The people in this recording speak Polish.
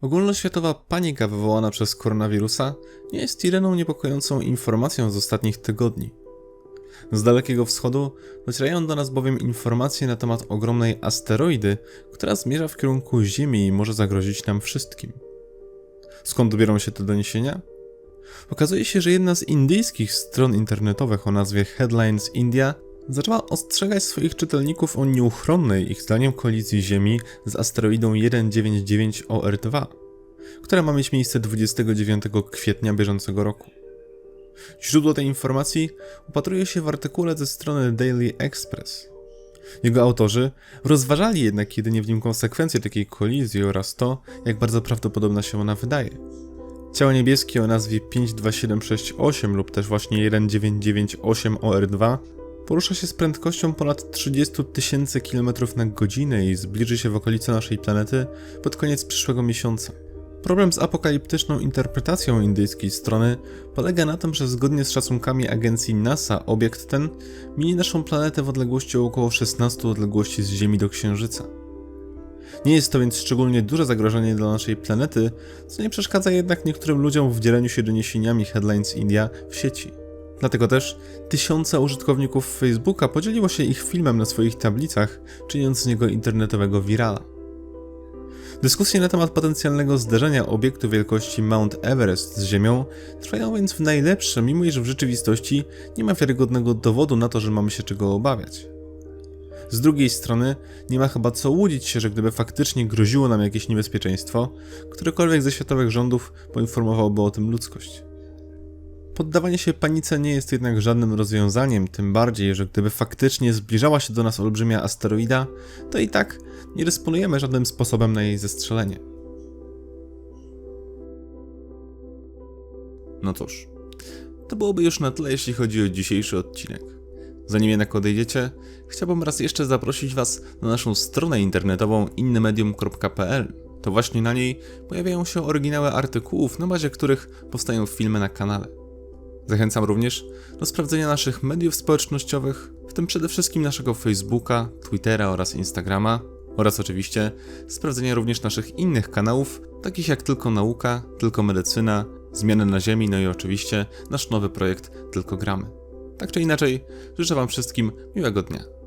Ogólnoświatowa panika wywołana przez koronawirusa nie jest jedyną niepokojącą informacją z ostatnich tygodni. Z Dalekiego Wschodu docierają do nas bowiem informacje na temat ogromnej asteroidy, która zmierza w kierunku Ziemi i może zagrozić nam wszystkim. Skąd biorą się te doniesienia? Okazuje się, że jedna z indyjskich stron internetowych o nazwie Headlines India zaczęła ostrzegać swoich czytelników o nieuchronnej ich zdaniem kolizji Ziemi z asteroidą 199 OR2, która ma mieć miejsce 29 kwietnia bieżącego roku. Źródło tej informacji upatruje się w artykule ze strony Daily Express. Jego autorzy rozważali jednak jedynie w nim konsekwencje takiej kolizji oraz to, jak bardzo prawdopodobna się ona wydaje. Ciało niebieskie o nazwie 52768 lub też właśnie 1998 OR2 porusza się z prędkością ponad 30 tysięcy km na godzinę i zbliży się w okolice naszej planety pod koniec przyszłego miesiąca. Problem z apokaliptyczną interpretacją indyjskiej strony polega na tym, że zgodnie z szacunkami agencji NASA obiekt ten minie naszą planetę w odległości około 16 odległości z Ziemi do Księżyca. Nie jest to więc szczególnie duże zagrożenie dla naszej planety, co nie przeszkadza jednak niektórym ludziom w dzieleniu się doniesieniami Headlines India w sieci. Dlatego też tysiące użytkowników Facebooka podzieliło się ich filmem na swoich tablicach, czyniąc z niego internetowego virala. Dyskusje na temat potencjalnego zderzenia obiektu wielkości Mount Everest z Ziemią trwają więc w najlepsze, mimo iż w rzeczywistości nie ma wiarygodnego dowodu na to, że mamy się czego obawiać. Z drugiej strony, nie ma chyba co łudzić się, że gdyby faktycznie groziło nam jakieś niebezpieczeństwo, którykolwiek ze światowych rządów poinformowałby o tym ludzkość. Poddawanie się panice nie jest jednak żadnym rozwiązaniem, tym bardziej, że gdyby faktycznie zbliżała się do nas olbrzymia asteroida, to i tak nie dysponujemy żadnym sposobem na jej zestrzelenie. No cóż, to byłoby już na tyle, jeśli chodzi o dzisiejszy odcinek. Zanim jednak odejdziecie, chciałbym raz jeszcze zaprosić Was na naszą stronę internetową innymedium.pl. To właśnie na niej pojawiają się oryginały artykułów, na bazie których powstają filmy na kanale. Zachęcam również do sprawdzenia naszych mediów społecznościowych, w tym przede wszystkim naszego Facebooka, Twittera oraz Instagrama, oraz oczywiście sprawdzenia również naszych innych kanałów, takich jak Tylko Nauka, Tylko Medycyna, Zmiany na Ziemi, no i oczywiście nasz nowy projekt Tylko Gramy. Tak czy inaczej, życzę Wam wszystkim miłego dnia.